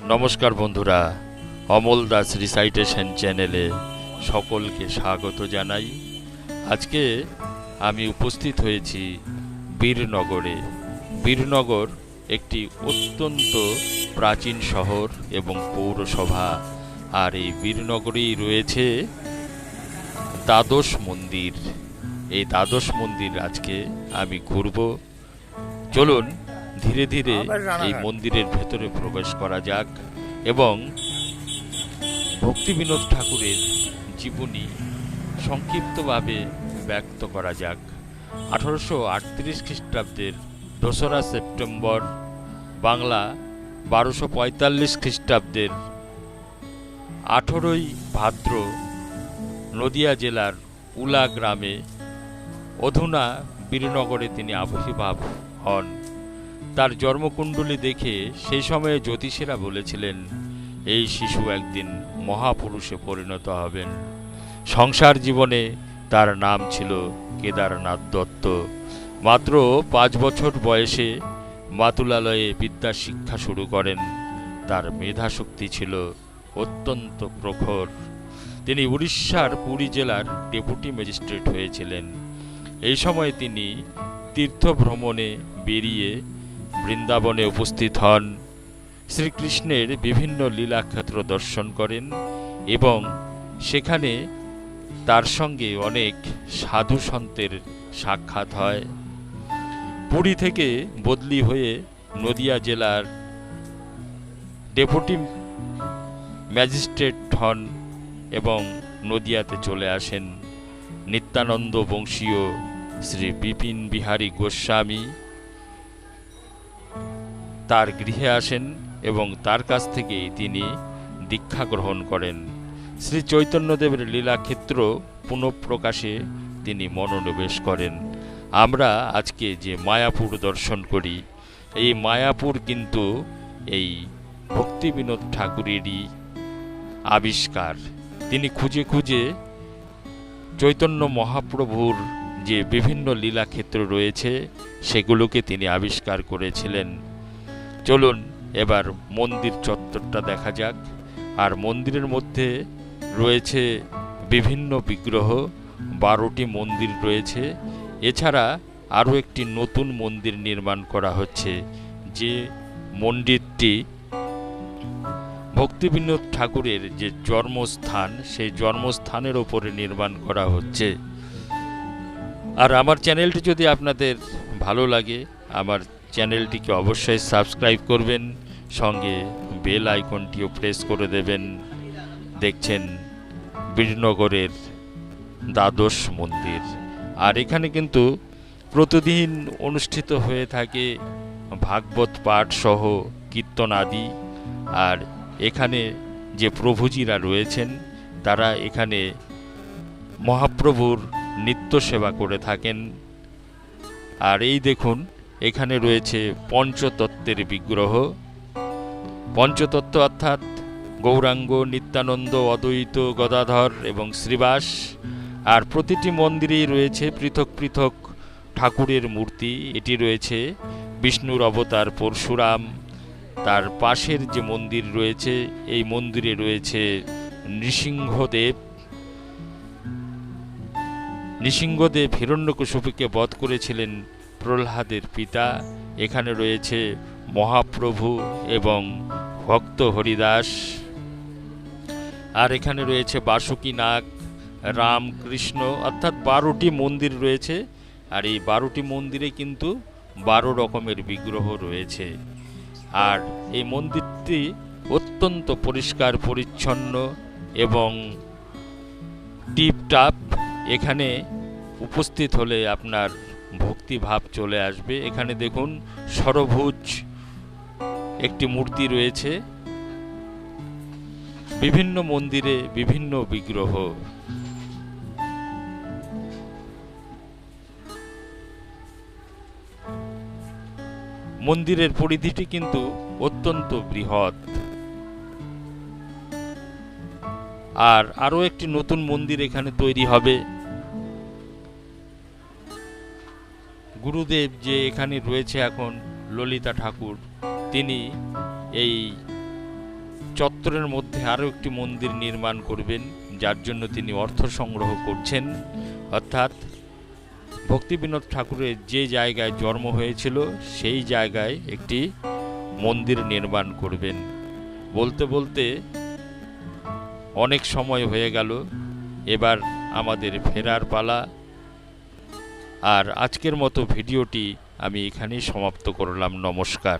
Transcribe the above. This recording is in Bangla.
নমস্কার বন্ধুরা, অমল দাস রিসাইটেশন চ্যানেলে সকলকে স্বাগত জানাই। আজকে আমি উপস্থিত হয়েছি বীরনগরে। বীরনগর একটি অত্যন্ত প্রাচীন শহর এবং পৌরসভা, আর এই বীরনগরেই রয়েছে দ্বাদশ মন্দির। এই দ্বাদশ মন্দির আজকে আমি ঘুরব। চলুন ধীরে ধীরে এই মন্দিরের ভেতরে প্রবেশ করা যাক এবং ভক্তি বিনোদ ঠাকুরের জীবনী সংক্ষিপ্তভাবে ব্যক্ত করা যাক। আঠারোশো আটত্রিশ খ্রিস্টাব্দের দোসরা সেপ্টেম্বর বাংলা বারোশো পঁয়তাল্লিশ খ্রিস্টাব্দের আঠেরোই ভাদ্র নদিয়া জেলার উলা গ্রামে অধুনা বীরনগরে তিনি আবির্ভাব হন। তার জন্মকুণ্ডলী দেখে সেই সময়ে জ্যোতিষীরা বলেছিলেন, এই শিশু একদিন মহাপুরুষে পরিণত হবেন। সংসার জীবনে তার নাম ছিল কেদারনাথ দত্ত। মাত্র পাঁচ বছর বয়সে মাতুলালয়ে বিদ্যা শিক্ষা শুরু করেন। তার মেধাশক্তি ছিল অত্যন্ত প্রখর। তিনি উড়িষ্যার পুরী জেলার ডেপুটি ম্যাজিস্ট্রেট হয়েছিলেন। এই সময় তিনি তীর্থ ভ্রমণে বেরিয়ে বৃন্দাবনে উপস্থিত হন। শ্রীকৃষ্ণের বিভিন্ন লীলাক্ষেত্র দর্শন করেন এবং সেখানে তার সঙ্গে অনেক সাধু সন্তের সাক্ষাৎ হয়। পুরী থেকে বদলি হয়ে নদিয়া জেলার ডেপুটি ম্যাজিস্ট্রেট হন এবং নদিয়াতে চলে আসেন। নিত্যানন্দ বংশীয় শ্রী বিপিন বিহারী গোস্বামী তার গৃহে আসেন এবং তার কাছ থেকেই তিনি দীক্ষা গ্রহণ করেন। শ্রী চৈতন্যদেবের লীলাক্ষেত্র পুনঃপ্রকাশে তিনি মনোনিবেশ করেন। আমরা আজকে যে মায়াপুর দর্শন করি, এই মায়াপুর কিন্তু এই ভক্তি বিনোদ ঠাকুরেরই আবিষ্কার। তিনি খুঁজে খুঁজে চৈতন্য মহাপ্রভুর যে বিভিন্ন লীলাক্ষেত্র রয়েছে, সেগুলোকে তিনি আবিষ্কার করেছিলেন। চলুন এবার মন্দির চত্বরটা দেখা যাক। আর মন্দিরের মধ্যে রয়েছে বিভিন্ন বিগ্রহ, বারোটি মন্দির রয়েছে। এছাড়া আরও একটি নতুন মন্দির নির্মাণ করা হচ্ছে, যে মন্দিরটি ভক্তিবিনোদ ঠাকুরের যে জন্মস্থান, সেই জন্মস্থানের ওপরে নির্মাণ করা হচ্ছে। আর আমার চ্যানেলটি যদি আপনাদের ভালো লাগে, আমার চ্যানেলটিকে অবশ্যই সাবস্ক্রাইব করবেন, সঙ্গে বেল আইকনটিও প্রেস করে দেবেন। দেখছেন বীরনগরের দ্বাদশ মন্দির। আর এখানে কিন্তু প্রতিদিন অনুষ্ঠিত হয়ে থাকে ভাগবত পাঠ সহ কীর্তন আদি। আর এখানে যে প্রভুজিরা রয়েছেন, তারা এখানে মহাপ্রভুর নিত্য সেবা করে থাকেন। আর এই দেখুন এখানে রয়েছে পঞ্চতত্ত্বের বিগ্রহ। পঞ্চতত্ত্ব অর্থাৎ গৌরাঙ্গ, নিত্যানন্দ, অদ্বৈত, গদাধর এবং শ্রীবাস। আর প্রতিটি মন্দিরেই রয়েছে পৃথক পৃথক ঠাকুরের মূর্তি। এটি রয়েছে বিষ্ণুর অবতার পরশুরাম। তার পাশের যে মন্দির রয়েছে, এই মন্দিরে রয়েছে নৃসিংহদেব। নৃসিংহদেব হিরণ্যকশুপিকে বধ করেছিলেন প্রহ্লাদের পিতা এখানে রয়েছে মহাপ্রভু এবং ভক্ত হরিদাস। আর এখানে রয়েছে বাসুকী নাগ রাম কৃষ্ণ অর্থাৎ বারোটি মন্দির রয়েছে। আর এই বারোটি মন্দিরে কিন্তু বারো রকমের বিগ্রহ রয়েছে। আর এই মন্দিরটি অত্যন্ত পরিষ্কার, পরিচ্ছন্ন এবং টিপটাপ। এখানে উপস্থিত হলে আপনার ভক্তিভাব চলে আসবে। এখানে দেখুন, সরভুজ একটি মূর্তি রয়েছে। বিভিন্ন মন্দিরে বিভিন্ন বিগ্রহ। মন্দিরের পরিধিটি কিন্তু অত্যন্ত বৃহৎ। আর আরও একটি নতুন মন্দির এখানে তৈরি হবে। গুরুদেব যে এখানে রয়েছে এখন, ললিতা ঠাকুর, তিনি এই চত্বরের মধ্যে আরও একটি মন্দির নির্মাণ করবেন, যার জন্য তিনি অর্থ সংগ্রহ করছেন। অর্থাৎ ভক্তিবিনোদ ঠাকুরের যে জায়গায় জন্ম হয়েছিল, সেই জায়গায় একটি মন্দির নির্মাণ করবেন। বলতে বলতে অনেক সময় হয়ে গেল, এবার আমাদের ফেরার পালা। আর আজকের মতো ভিডিওটি আমি এখানেই সমাপ্ত করলাম। নমস্কার।